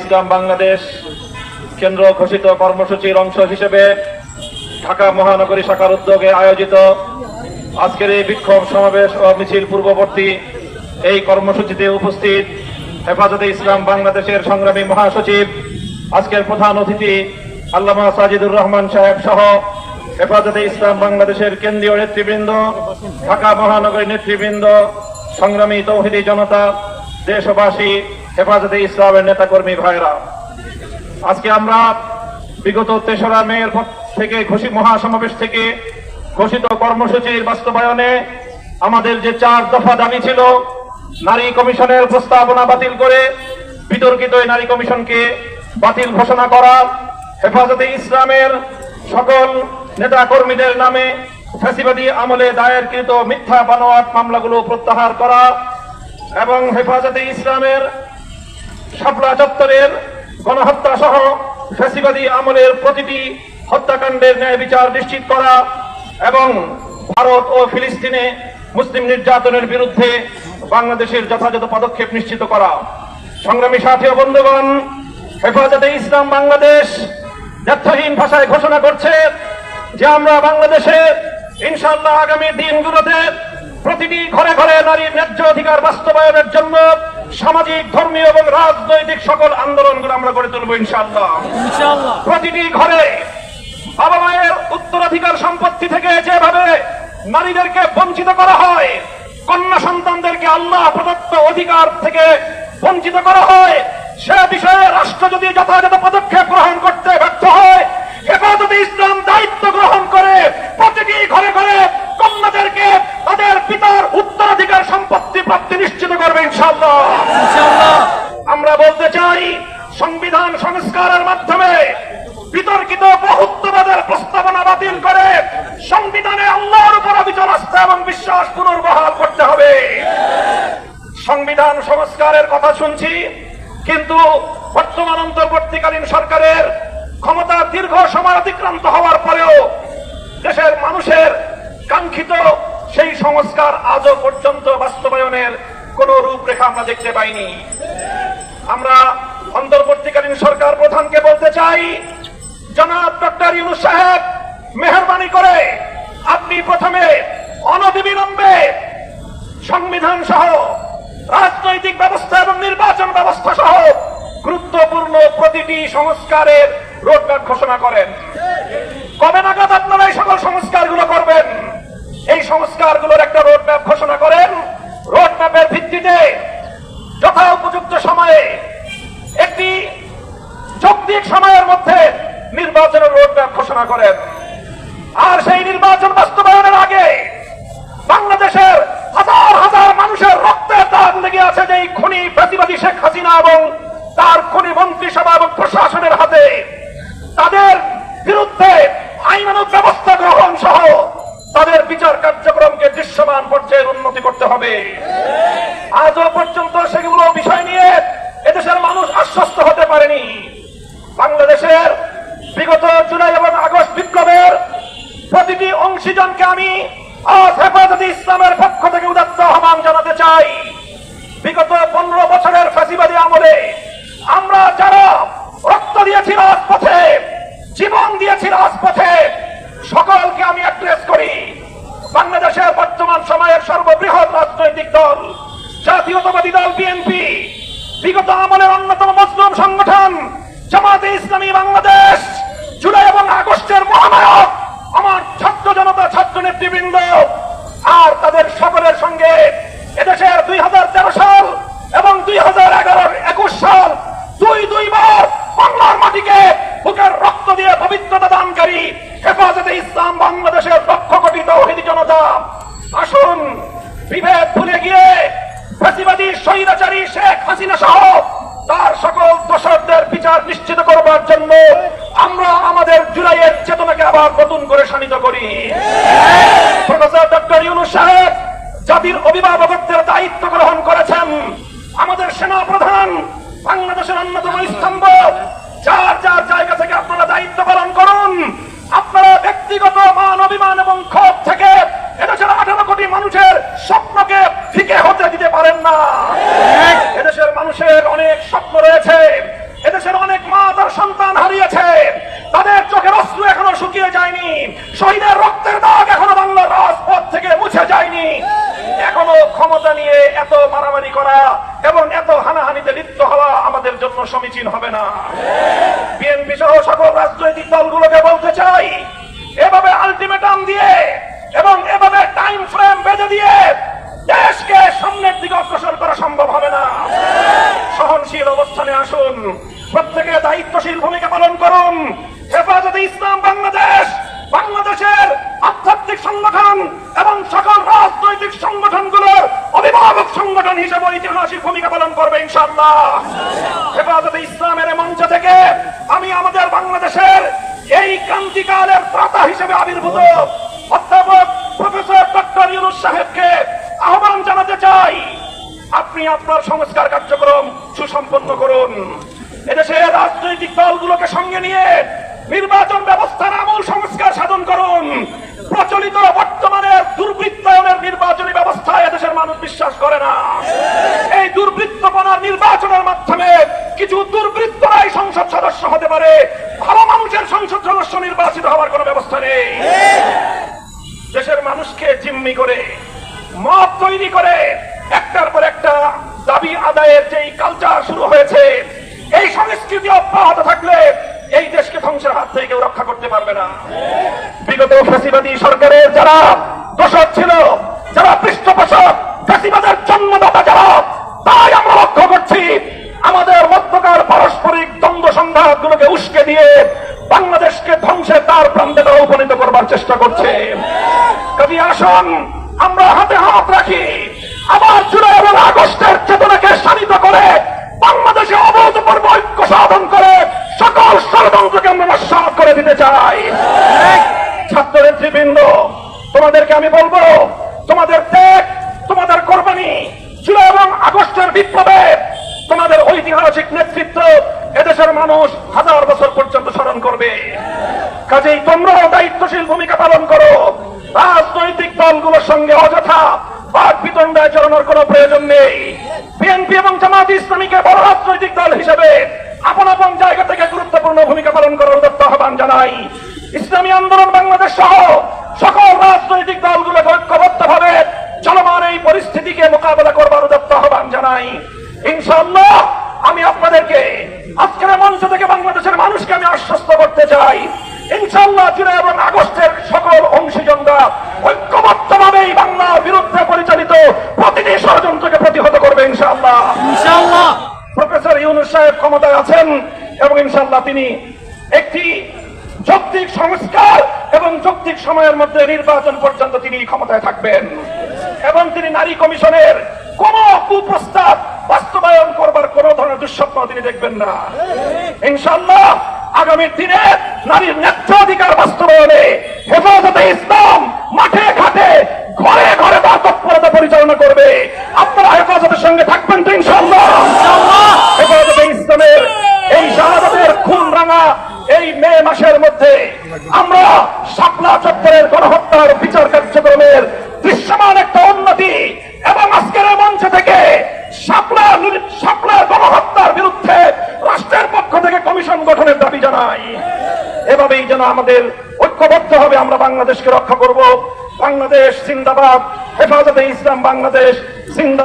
ইসলাম বাংলাদেশ কেন্দ্র ঘোষিত কর্মসূচির অংশ হিসেবে ঢাকা মহানগরী শাখার উদ্যোগে আয়োজিত আজকের এই বিক্ষোভ সমাবেশ ও মিছিল পূর্ববর্তী এই কর্মসূচিতে উপস্থিত হেফাজতে ইসলাম বাংলাদেশের সংগ্রামী মহাসচিব, আজকের প্রধান অতিথি আল্লামা সাজিদুর রহমান সাহেব সহ হেফাজতে ইসলাম বাংলাদেশের কেন্দ্রীয় নেতৃবৃন্দ, ঢাকা মহানগরী নেতৃবৃন্দ, সংগ্রামী তৌহিদি জনতা, দেশবাসী হেফাজতে ইসলামের নেতাকর্মী ভাইরা আজকে আমরা বিগত তেসরা মেয়ের থেকে ঘোষিত মহাসমাবেশ থেকে ঘোষিত কর্মসূচির বাস্তবায়নে আমাদের যে চার দফা দাবি ছিল, নারী কমিশনের প্রস্তাবনা বাতিল করে বিতর্কিত নারী কমিশনকে বাতিল ঘোষণা করা, হেফাজতে ইসলামের সকল নেতা কর্মীদের নামে ফ্যাসিবাদী আমলে দায়েরকৃত মিথ্যা বানোয়াট মামলাগুলো প্রত্যাহার করা এবং হেফাজতে ইসলামের শাপলা চত্বরের গণহত্যা সহ ফ্যাসিবাদী আমলের প্রতিটি হত্যাকাণ্ডের ন্যায় বিচার নিশ্চিত করা এবং ভারত ও ফিলিস্তিনে মুসলিম নির্যাতনের বিরুদ্ধে বাংলাদেশের যথাযথ পদক্ষেপ নিশ্চিত করা। সংগ্রামী সাথী ও বন্ধুগণ, হেফাজতে ইসলাম বাংলাদেশ ব্যর্থহীন ভাষায় ঘোষণা করছে যে আমরা বাংলাদেশে ইনশাল্লাহ আগামী দিনগুলোতে প্রতিটি ঘরে ঘরে নারীর ন্যায্য অধিকার বাস্তবায়নের জন্য সামাজিক ধর্মীয় এবং রাজনৈতিক সকল আন্দোলনগুলো আমরা গড়ে তুলবো ইনশাআল্লাহ। প্রতিটি ঘরে বাবা মায়ের উত্তরাধিকার সম্পত্তি থেকে যেভাবে নারীদেরকে বঞ্চিত করা হয় কন্যা সন্তানদেরকে আল্লাহ প্রদত্ত অধিকার থেকে বঞ্চিত করা হয় সে বিষয়ে রাষ্ট্র যদি যথাযথ পদক্ষেপ গ্রহণ করতে ব্যর্থ হয় হেফাজতে ইসলাম দায়িত্ব গ্রহণ করে প্রতিটি ঘরে ঘরে কন্যাদেরকে তাদের পিতার উত্তরাধিকার সম্পত্তি প্রাপ্তি নিশ্চিত করবে ইনশাআল্লাহ। আমরা বলতে চাই সংবিধান সংস্কারের মাধ্যমে বিতর্কিত বহুত্ববাদের প্রস্তাবনা বাতিল করে সংবিধানে আল্লাহর উপর অবিচল আস্থা এবং বিশ্বাস পুনর্বহাল করতে হবে। সংবিধান সংস্কারের কথা শুনছি কিন্তু বর্তমান অন্তর্বর্তীকালীন সরকারের ক্ষমতা দীর্ঘ সময় অতিক্রান্ত হওয়ার পরেও দেশের মানুষের কাঙ্ক্ষিত সেই সংস্কার আজও পর্যন্ত বাস্তবায়নের কোন রূপরেখা আমরা দেখতে পাইনি। আমরা অন্তর্বর্তীকালীন সরকার প্রধানকে বলতে চাই, জনাব ডক্টর ইউনুস সাহেব, মেহরবানি করে আপনি প্রথমে অনবিলম্বে সংবিধান সহ রাজনৈতিক ব্যবস্থা এবং নির্বাচন ব্যবস্থা সহ গুরুত্বপূর্ণ প্রতিটি সংস্কারের রোডম্যাপ ঘোষণা করেন। কবে নাগাদ আপনারা এই সকল সংস্কারগুলো করবেন? এই সংস্কারগুলোর একটা রোডম্যাপ ঘোষণা করেন। রোডম্যাপের ভিত্তিতে যথা উপযুক্ত সময়ে একটি যৌক্তিক সময়ের মধ্যে নির্বাচনের রোডম্যাপ ঘোষণা করেন। আর সেই নির্বাচন বাস্তবায়নের আগে বাংলাদেশের হাজার হাজার মানুষের রক্তের দাগ লেগে আছে যে খুনি প্রতিবাদী শেখ হাসিনা এবং তার খুনি মন্ত্রিসভা এবং প্রশাসনের হাতে। তাদের বিরুদ্ধে আইনানুক ব্যবস্থা গ্রহণ কার্যক্রমকে দৃশ্যমান পর্যায়ে উন্নতি করতে হবে। আজও পর্যন্ত সেগুলো বিষয় নিয়ে এদেশের মানুষ আশ্বস্ত হতে পারেনি। বাংলাদেশের বিগত জুলাই এবং আগস্ট বিপ্লবের প্রতিটি অংশীজনকে আমি আজ ইসলামের পক্ষ থেকে উদাত্ত আহ্বান জানাতে চাই। বিগত পনেরো বছরের ফাঁসিবাদী আমলে আমরা যারা রক্ত দিয়েছি রাজপথে, জীবন দিয়েছি রাজপথে, সকলকে আমি অ্যাড্রেস করি। বাংলাদেশের বর্তমান সময়ের সর্ববৃহৎ রাজনৈতিক দল, জাতীয়তাবাদী দল বিএনপি বিগত আমলের অন্যতম মজলুম সংগঠন জামাতে ইসলামী বাংলাদেশ, জুলাই এবং আগস্টের মহানায়ক আমার ছাত্র জনতা ছাত্র নেতৃবৃন্দ আর তাদের সকলের সঙ্গে এদেশের দুই হাজার তেরো সাল এবং দুই হাজার এগারো একুশ সাল দুই দুইবার বাংলার মাটিকে বুকের রক্ত দিয়ে পবিত্রতা দানকারী, হেফাজতে ইসলাম বাংলাদেশের জনতা আসুন, বিভেদ ভুলে গিয়ে ফ্যাসিবাদী স্বৈরাচারী শেখ হাসিনা সহ তার সকল দোষরদের বিচার নিশ্চিত করবার জন্য আমরা আমাদের জুলাইয়ের চেতনাকে আবার নতুন করে শানিত করি। প্রফেসর ডক্টর ইউনুস সাহেব জাতির অভিভাবকত্বের দায়িত্ব গ্রহণ করেছেন। আমাদের সেনা প্রধান বাংলাদেশের অন্যতম স্তম্ভ, যার যার জায়গা থেকে আপনারা দায়িত্ব পালন করুন। আপনারা ব্যক্তিগত মান, অভিমান এবং কাজে দিতে পারেন না। এদেশের মানুষের অনেক স্বপ্ন রয়েছে। এদেশের অনেক মা তার সন্তান হারিয়েছে। তাদের চোখের অস্ত্র এখনও শুকিয়ে যায়নি। শহীদের রক্তের দাগ এখনও বাংলার রাজপথ থেকে মুছে যায়নি। এখনও ক্ষমতা নিয়ে এত মারামারি করা এবং এত হানাহানিতে লিপ্ত হওয়া আমাদের জন্য সমীচীন হবে না। বিএনপি সহ সকল রাজ্য সংগঠন হিসেবে ঐতিহাসিক ভূমিকা পালন করবে ইনশাআল্লাহ। হেফাজতে ইসলামের মঞ্চ থেকে আমি আমাদের বাংলাদেশের এই ক্রান্তিকালের ত্রাতা হিসেবে আবির্ভূত। অধ্যাপক প্রফেসর ডক্টর ইউনুস সাহেবকে আহ্বান জানাতে চাই। আপনি আপনার সংস্কার কার্যক্রম সুসম্পন্ন করুন। এদেশের রাজনৈতিক দলগুলোকে সঙ্গে নিয়ে তৈরি করে একটার পর একটা দাবি আদায়ের যেই কালচার শুরু হয়েছে, এই সংস্কৃতি অব্যাহত থাকলে এই দেশকে ধ্বংসের হাত থেকে কেউ রক্ষা করতে পারবে না। বিগত ফ্যাসিবাদী সরকারের যারা দোষক ছিল, যারা পৃষ্ঠপোষক, ফ্যাসিবাদের জন্মদাতা যারা, তাই আমরা লক্ষ্য করছি আমাদের মধ্যকার পারস্পরিক দ্বন্দ্ব সংঘাতগুলোকে উস্কে দিয়ে বাংলাদেশকে ধ্বংসের তার প্রান্তে তারা উপনীত করবার চেষ্টা করছে। কাজে আসুন, আমরা আবার জুলাই এবং আগস্টের চেতনাকে শানিত করে বাংলাদেশে অভূতপূর্ব ঐক্য সাধন করে সকল ষড়যন্ত্রকে আমরা করে দিতে চাই। ছাত্র নেতৃবৃন্দ তোমাদেরকে আমি বলব, তোমাদের ত্যাগ, তোমাদের কোরবানি, জুলাই এবং আগস্টের বিপ্লবে তোমাদের ঐতিহাসিক নেতৃত্ব এদেশের মানুষ হাজার বছর পর্যন্ত স্মরণ করবে। কাজেই তোমরাও দায়িত্বশীল ভূমিকা পালন করো। রাজনৈতিক দলগুলোর সঙ্গে অযথা বাদ বিতণ্ডায় চড়ানোর কোনো প্রয়োজন নেই। বিএনপি এবং জামাত ইসলামীকে বড় রাজনৈতিক দল হিসেবে আপন আপন জায়গা থেকে গুরুত্বপূর্ণ ভূমিকা পালন করার উদত্ত আহ্বান জানাই। ইসলামী আন্দোলন বাংলাদেশ সহ সকল রাজনৈতিক দলগুলোকে ঐক্যবদ্ধ ভাবে চলমান এই পরিস্থিতিকে মোকাবেলা করবার উদত্ত আহ্বান জানাই। ইনশাআল্লাহ আমি আপনাদেরকে আজকের মঞ্চ থেকে বাংলাদেশের মানুষকে আমি আশ্বস্ত করতে চাই। ইনশাআল্লাহ জুলাই এবং আগস্টের সকল অংশীজনরা ঐক্যবদ্ধভাবে এই বাংলার বিরুদ্ধে পরিচালিত প্রতিটি ষড়যন্ত্রকে প্রতিহত করবে ইনশাআল্লাহ। ইনশাআল্লাহ। প্রফেসর ইউনুস সাহেব ক্ষমতায় আছেন এবং ইনশাআল্লাহ তিনি একটি যৌক্তিক সংস্কার এবং যৌক্তিক সময়ের মধ্যে নির্বাচন পর্যন্ত তিনি ক্ষমতায় থাকবেন। এবং তিনি নারী কমিশনের কোন কুপ্রস্তাব বাস্তবায়ন করবার কোন ধরনের দুঃস্বপ্ন তিনি দেখবেন না। ইনশাআল্লাহ আগামী দিনে নারীর ন্যায্যাধিকার বাস্তবায়নে হেফাজতে ইসলাম মাঠে ঘাটে যেন আমাদের ঐক্যবদ্ধ হবে আমরা বাংলাদেশকে রক্ষা করব। বাংলাদেশ জিন্দাবাদ। হেফাজতে ইসলাম বাংলাদেশ জিন্দাবাদ।